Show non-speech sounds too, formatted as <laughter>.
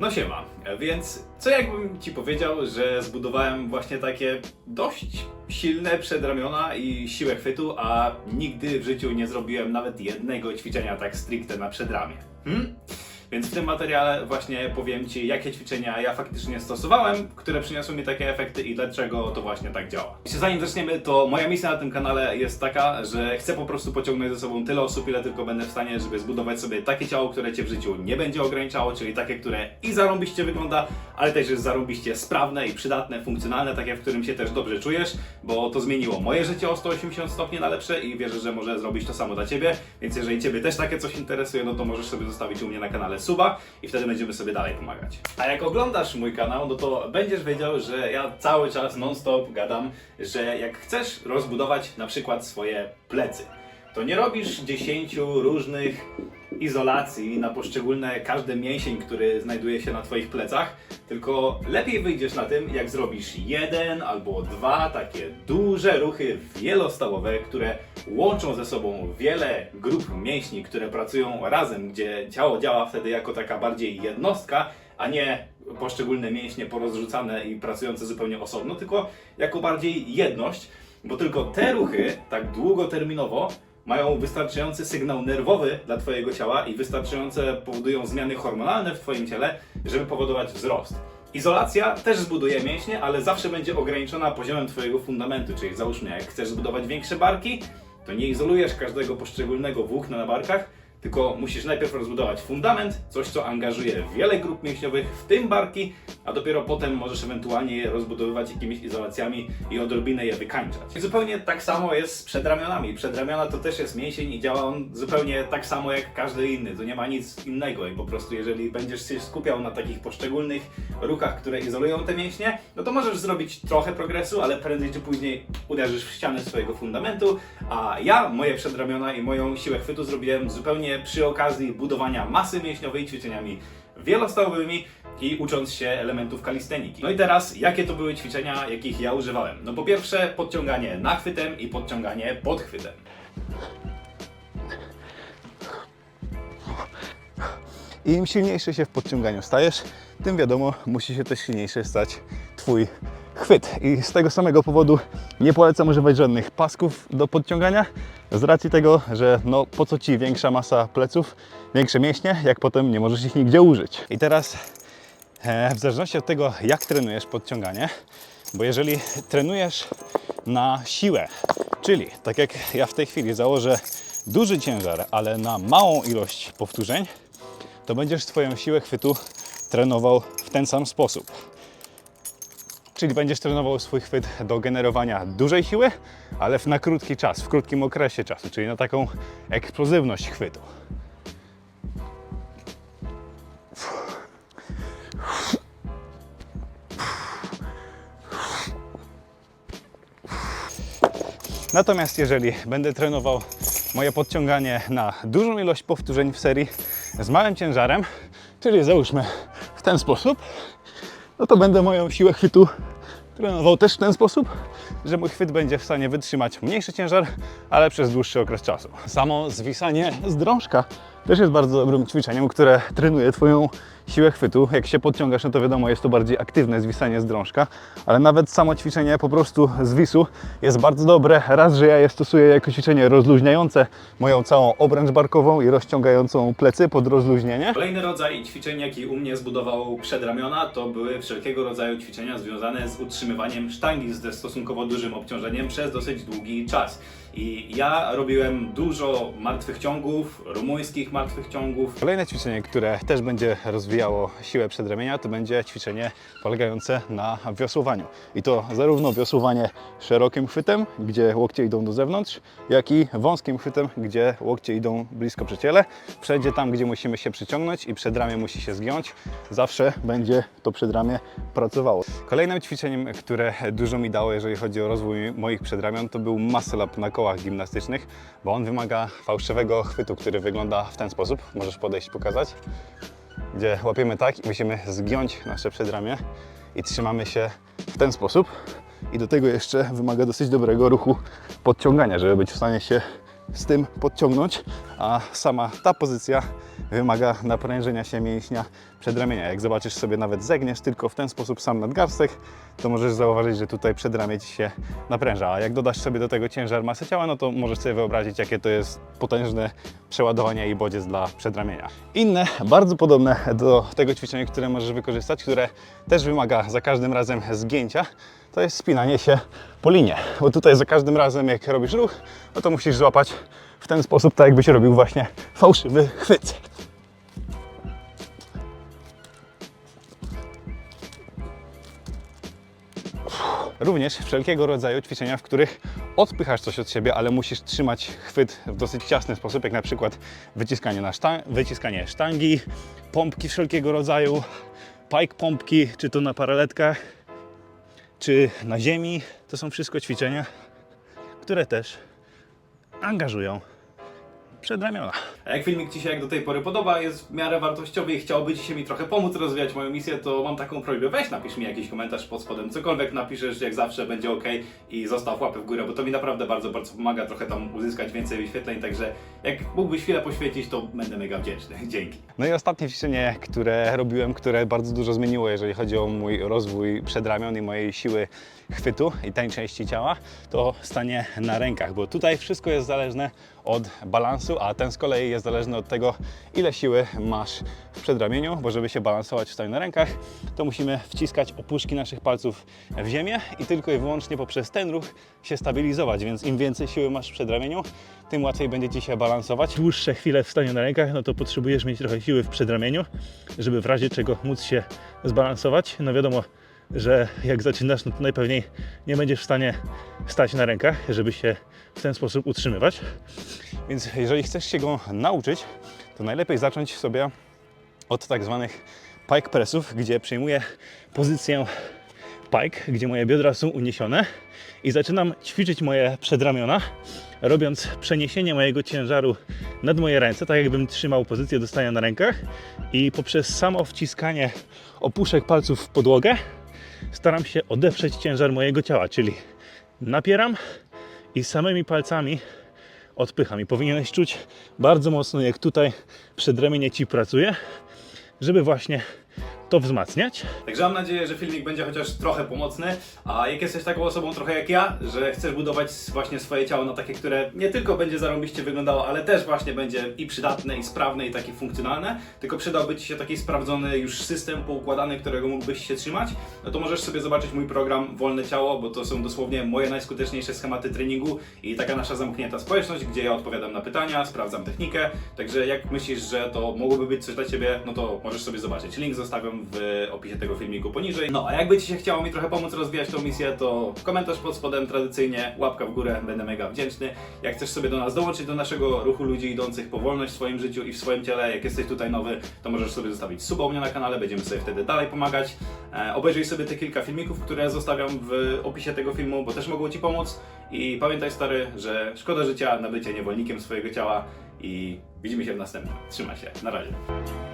No siema, więc co jakbym Ci powiedział, że zbudowałem właśnie takie dość silne przedramiona i siłę chwytu, a nigdy w życiu nie zrobiłem nawet jednego ćwiczenia tak stricte na przedramię. Hmm? Więc w tym materiale właśnie powiem Ci, jakie ćwiczenia ja faktycznie stosowałem, które przyniosły mi takie efekty i dlaczego to właśnie tak działa. Jeszcze zanim zaczniemy, to moja misja na tym kanale jest taka, że chcę po prostu pociągnąć ze sobą tyle osób, ile tylko będę w stanie, żeby zbudować sobie takie ciało, które Cię w życiu nie będzie ograniczało, czyli takie, które i zarąbiście wygląda, ale też jest zarąbiście sprawne i przydatne, funkcjonalne, takie, w którym się też dobrze czujesz, bo to zmieniło moje życie o 180 stopni na lepsze i wierzę, że może zrobić to samo dla Ciebie, więc jeżeli Ciebie też takie coś interesuje, no to możesz sobie zostawić u mnie na kanale suba i wtedy będziemy sobie dalej pomagać. A jak oglądasz mój kanał, no to będziesz wiedział, że ja cały czas non-stop gadam, że jak chcesz rozbudować na przykład swoje plecy, to nie robisz 10 różnych izolacji na poszczególne, każdy mięsień, który znajduje się na Twoich plecach, tylko lepiej wyjdziesz na tym, jak zrobisz jeden albo dwa takie duże ruchy wielostałowe, które łączą ze sobą wiele grup mięśni, które pracują razem, gdzie ciało działa wtedy jako taka bardziej jednostka, a nie poszczególne mięśnie porozrzucane i pracujące zupełnie osobno, tylko jako bardziej jedność, bo tylko te ruchy tak długoterminowo mają wystarczający sygnał nerwowy dla Twojego ciała i wystarczające powodują zmiany hormonalne w Twoim ciele, żeby powodować wzrost. Izolacja też zbuduje mięśnie, ale zawsze będzie ograniczona poziomem Twojego fundamentu, czyli załóżmy, jak chcesz zbudować większe barki, to nie izolujesz każdego poszczególnego włókna na barkach, tylko musisz najpierw rozbudować fundament, coś co angażuje wiele grup mięśniowych, w tym barki, a dopiero potem możesz ewentualnie je rozbudowywać jakimiś izolacjami i odrobinę je wykańczać. I zupełnie tak samo jest z przedramionami. Przedramiona to też jest mięsień i działa on zupełnie tak samo jak każdy inny. Tu nie ma nic innego i po prostu jeżeli będziesz się skupiał na takich poszczególnych ruchach, które izolują te mięśnie, no to możesz zrobić trochę progresu, ale prędzej czy później uderzysz w ścianę swojego fundamentu, a ja moje przedramiona i moją siłę chwytu zrobiłem zupełnie przy okazji budowania masy mięśniowej ćwiczeniami wielostałowymi i ucząc się elementów kalisteniki. No i teraz, jakie to były ćwiczenia, jakich ja używałem? No po pierwsze, podciąganie nachwytem i podciąganie podchwytem. I im silniejszy się w podciąganiu stajesz, tym wiadomo, musi się też silniejszy stać Twój chwyt. I z tego samego powodu nie polecam używać żadnych pasków do podciągania, z racji tego, że no po co Ci większa masa pleców, większe mięśnie, jak potem nie możesz ich nigdzie użyć. I teraz e, w zależności od tego, jak trenujesz podciąganie, bo jeżeli trenujesz na siłę, czyli tak jak ja w tej chwili założę duży ciężar, ale na małą ilość powtórzeń, to będziesz swoją siłę chwytu trenował w ten sam sposób. Czyli będziesz trenował swój chwyt do generowania dużej siły, ale na krótki czas, w krótkim okresie czasu, czyli na taką eksplozywność chwytu. Natomiast jeżeli będę trenował moje podciąganie na dużą ilość powtórzeń w serii z małym ciężarem, czyli załóżmy w ten sposób, no to będę moją siłę chwytu trenował też w ten sposób, że mój chwyt będzie w stanie wytrzymać mniejszy ciężar, ale przez dłuższy okres czasu. Samo zwisanie z drążka też jest bardzo dobrym ćwiczeniem, które trenuje Twoją siłę chwytu. Jak się podciągasz, no to wiadomo, jest to bardziej aktywne zwisanie z drążka, ale nawet samo ćwiczenie po prostu zwisu jest bardzo dobre. Raz, że ja je stosuję jako ćwiczenie rozluźniające moją całą obręcz barkową i rozciągającą plecy pod rozluźnienie. Kolejny rodzaj ćwiczeń, jaki u mnie zbudował przedramiona, to były wszelkiego rodzaju ćwiczenia związane z utrzymywaniem sztangi ze stosunkowo dużym obciążeniem przez dosyć długi czas. I ja robiłem dużo martwych ciągów, rumuńskich martwych ciągów, Kolejne ćwiczenie, które też będzie rozwijało siłę przedramienia, to będzie ćwiczenie polegające na wiosłowaniu. I to zarówno wiosłowanie szerokim chwytem, gdzie łokcie idą do zewnątrz, jak i wąskim chwytem, gdzie łokcie idą blisko przy ciele. Wszędzie tam, gdzie musimy się przyciągnąć i przedramię musi się zgiąć, zawsze będzie to przedramię pracowało. Kolejnym ćwiczeniem, które dużo mi dało, jeżeli chodzi o rozwój moich przedramion, to był muscle up na kołach gimnastycznych, bo on wymaga fałszywego chwytu, który wygląda w ten sposób. Możesz podejść pokazać. Gdzie łapiemy tak i musimy zgiąć nasze przedramię i trzymamy się w ten sposób. I do tego jeszcze wymaga dosyć dobrego ruchu podciągania, żeby być w stanie się z tym podciągnąć, a sama ta pozycja wymaga naprężenia się mięśnia przedramienia. Jak zobaczysz sobie nawet zegniesz tylko w ten sposób sam nadgarstek, to możesz zauważyć, że tutaj przedramię Ci się napręża. A jak dodasz sobie do tego ciężar masy ciała, no to możesz sobie wyobrazić, jakie to jest potężne przeładowanie i bodziec dla przedramienia. Inne, bardzo podobne do tego ćwiczenia, które możesz wykorzystać, które też wymaga za każdym razem zgięcia, to jest spinanie się po linie. Bo tutaj za każdym razem, jak robisz ruch, no to musisz złapać w ten sposób, tak jakbyś robił właśnie fałszywy chwyt. Również wszelkiego rodzaju ćwiczenia, w których odpychasz coś od siebie, ale musisz trzymać chwyt w dosyć ciasny sposób, jak na przykład wyciskanie, na szta- wyciskanie sztangi, pompki wszelkiego rodzaju, pike pompki, czy to na paraletkach, czy na ziemi. To są wszystko ćwiczenia, które też angażują przedramiona. A jak filmik Ci się jak do tej pory podoba, jest w miarę wartościowy i chciałby Ci się mi trochę pomóc rozwijać moją misję, to mam taką prośbę, weź napisz mi jakiś komentarz pod spodem, cokolwiek napiszesz, jak zawsze będzie ok i zostaw łapę w górę, bo to mi naprawdę bardzo, bardzo pomaga trochę tam uzyskać więcej wyświetleń, także jak mógłbyś chwilę poświęcić, to będę mega wdzięczny. <laughs> Dzięki. No i ostatnie ćwiczenie, które robiłem, które bardzo dużo zmieniło, jeżeli chodzi o mój rozwój przedramion i mojej siły chwytu i tej części ciała, to stanie na rękach, bo tutaj wszystko jest zależne od balansu, a ten z kolei jest zależny od tego, ile siły masz w przedramieniu, bo żeby się balansować w stanie na rękach, to musimy wciskać opuszki naszych palców w ziemię i tylko i wyłącznie poprzez ten ruch się stabilizować, więc im więcej siły masz w przedramieniu, tym łatwiej będzie Ci się balansować. Dłuższe chwile w stanie na rękach, no to potrzebujesz mieć trochę siły w przedramieniu, żeby w razie czego móc się zbalansować. No wiadomo, że jak zaczynasz, no to najpewniej nie będziesz w stanie stać na rękach, żeby się w ten sposób utrzymywać. Więc jeżeli chcesz się go nauczyć, to najlepiej zacząć sobie od tak zwanych pike pressów, gdzie przyjmuję pozycję pike, gdzie moje biodra są uniesione i zaczynam ćwiczyć moje przedramiona, robiąc przeniesienie mojego ciężaru nad moje ręce, tak jakbym trzymał pozycję do stania na rękach i poprzez samo wciskanie opuszek palców w podłogę staram się odeprzeć ciężar mojego ciała, czyli napieram i samymi palcami odpycham. I powinieneś czuć bardzo mocno, jak tutaj przedramienie Ci pracuje, żeby właśnie to wzmacniać. Także mam nadzieję, że filmik będzie chociaż trochę pomocny, a jak jesteś taką osobą trochę jak ja, że chcesz budować właśnie swoje ciało na takie, które nie tylko będzie zarąbiście wyglądało, ale też właśnie będzie i przydatne, i sprawne, i takie funkcjonalne, tylko przydałby Ci się taki sprawdzony już system poukładany, którego mógłbyś się trzymać, no to możesz sobie zobaczyć mój program Wolne Ciało, bo to są dosłownie moje najskuteczniejsze schematy treningu i taka nasza zamknięta społeczność, gdzie ja odpowiadam na pytania, sprawdzam technikę, także jak myślisz, że to mogłoby być coś dla Ciebie, no to możesz sobie zobaczyć. Link zostawiam w opisie tego filmiku poniżej. No a jakby Ci się chciało mi trochę pomóc rozwijać tą misję, to komentarz pod spodem tradycyjnie, łapka w górę, będę mega wdzięczny. Jak chcesz sobie do nas dołączyć, do naszego ruchu ludzi idących po wolność w swoim życiu i w swoim ciele, jak jesteś tutaj nowy, to możesz sobie zostawić suba u mnie na kanale, będziemy sobie wtedy dalej pomagać. E, obejrzyj sobie te kilka filmików, które zostawiam w opisie tego filmu, bo też mogą Ci pomóc. I pamiętaj stary, że szkoda życia na bycie niewolnikiem swojego ciała i widzimy się w następnym. Trzymaj się, na razie.